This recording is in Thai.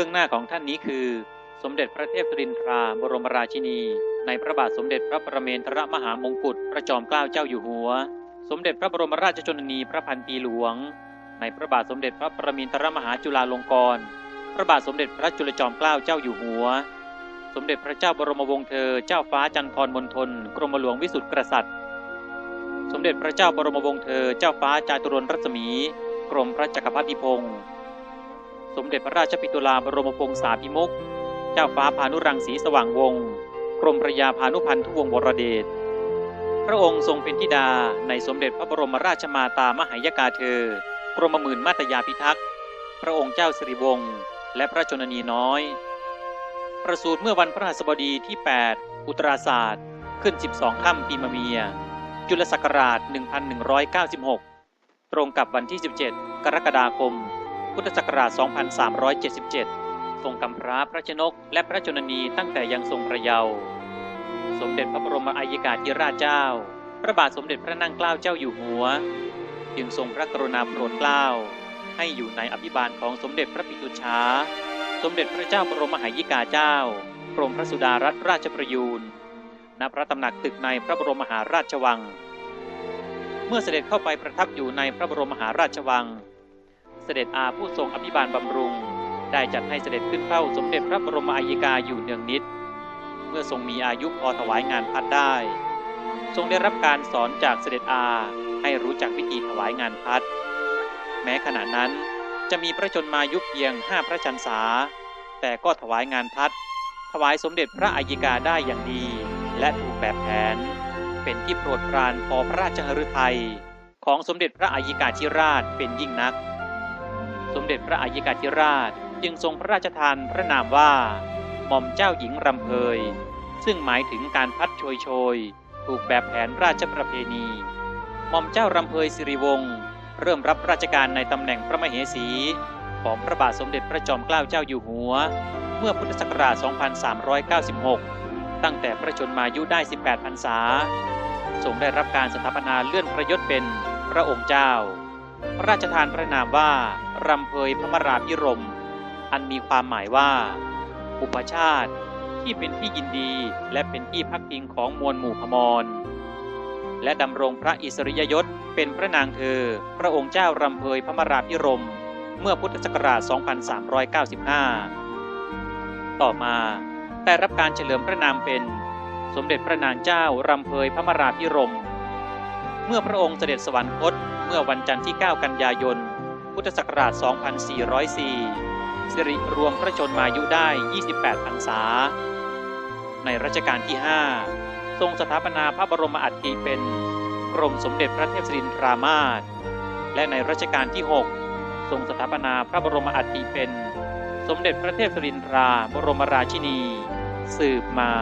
บื้องหน้าของท่านนี้คือ สมเด็จพระเทพสรินทราบรมราชินี ในพระบาทสมเด็จพระประเมนทรมหามงกุฎพระจอมเกล้าเจ้าอยู่หัว สมเด็จพระบรมราชชนนีพระพันปีหลวง ในพระบาทสมเด็จพระประมินทรมหาจุฬาลงกรณ์พระบาทสมเด็จพระจุลจอมเกล้าเจ้าอยู่หัว สมเด็จพระเจ้าบรมวงศ์เธอ เจ้าฟ้าจันทรมณฑลกรมหลวงวิสุทธิกษัตริย์ สมเด็จพระเจ้าบรมวงศ์เธอ เจ้าฟ้าจาตุรนรัศมี กรมพระจักรพรรดิพงศ์ สมเด็จพระราชปิตุลาบรมพงษาภิมุขเจ้าฟ้าพานุรังสีสว่างวงศ์กรมพระยาพานุพันธุวงศ์วรเดช พระองค์ทรงเป็นธิดาในสมเด็จพระบรมราชมาตามหายกาเธอ กรมหมื่นมาตยาพิทักษ์ พระองค์เจ้าสิริวงศ์และพระชนนีน้อย ประสูติเมื่อวันพระหัสบดีที่ 8 อุตราศาสตร์ ขึ้น 12 ค่ำปีมะเมีย จุลศักราช 1196 ตรงกับวันที่ 17 กรกฎาคม พุทธศักราช 2377 ทรงกำพร้าพระชนกและพระชนนีตั้งแต่ยังทรงพระเยาว์สมเด็จพระบรมอัยกาธิราชเจ้า พระบาทสมเด็จพระนั่งเกล้าเจ้าอยู่หัว จึงทรงพระกรุณาโปรดเกล้า ให้อยู่ในอภิบาลของสมเด็จพระปิตุชา สมเด็จพระเจ้าบรมมหายิกาเจ้ากรมพระสุดารัตนราชประยูนณพระตำหนักตึกในพระบรมมหาราชวัง เมื่อเสด็จเข้าไปประทับอยู่ในพระบรมมหาราชวัง เสด็จอาผู้ทรงอภิบาลบำรุง ได้จัดให้เสด็จขึ้นเฝ้าสมเด็จพระบรมอัยกาอยู่เนืองนิด เมื่อทรงมีอายุพอถวายงานพัดได้ ทรงได้รับการสอนจากเสด็จอาให้รู้จักวิธีถวายงานพัด แม้ขณะนั้นจะมีพระชนมายุเพียงห้าพระชันษา แต่ก็ถวายงานพัด ถวายสมเด็จพระอัยกาได้อย่างดี และถูกแบบแผน เป็นที่โปรดปรานพอพระราชหฤทัยของสมเด็จพระอัยกาธิราชเป็นยิ่งนัก สมเด็จพระอัยกาธิราชจึงทรงพระราชทานพระนามว่า หม่อมเจ้าหญิงรำเพย ซึ่งหมายถึงการพัดโชยโชย ถูกแบบแผนราชประเพณี หม่อมเจ้ารำเพยสิริวงศ์เริ่มรับราชการในตำแหน่งพระมเหสี ของพระบาทสมเด็จพระจอมเกล้าเจ้าอยู่หัว เมื่อพุทธศักราช 2396 ตั้งแต่พระชนมายุได้ 18 พรรษาทรงได้รับการสถาปนาเลื่อนพระยศเป็นพระองค์เจ้า พระราชทานพระนามว่า รำเพยพระมราพิรม อันมีความหมายว่า อุปชาติที่เป็นที่ยินดีและเป็นที่พักพิงของมวลหมู่พมร และดำรงพระอิสริยยศเป็นพระนางเธอ พระองค์เจ้ารำเพยพระมราพิรม เมื่อพุทธศักราช 2395 ต่อมาได้รับการเฉลิมพระนามเป็นสมเด็จพระนางเจ้ารำเพยพระมราพิรม เมื่อพระองค์เสด็จสวรรคตเมื่อวันจันทร์ที่ 9 กันยายน พุทธศักราช 2404 สิริรวมพระชนมายุได้ 28 พรรษา ในรัชกาลที่ 5 ทรงสถาปนาพระบรมอัฐิเป็นกรมสมเด็จพระเทพสิรินทรามาศและในรัชกาลที่ 6 ทรงสถาปนาพระบรมอัฐิเป็น สมเด็จพระเทพสิรินทราบรมราชินี สืบมา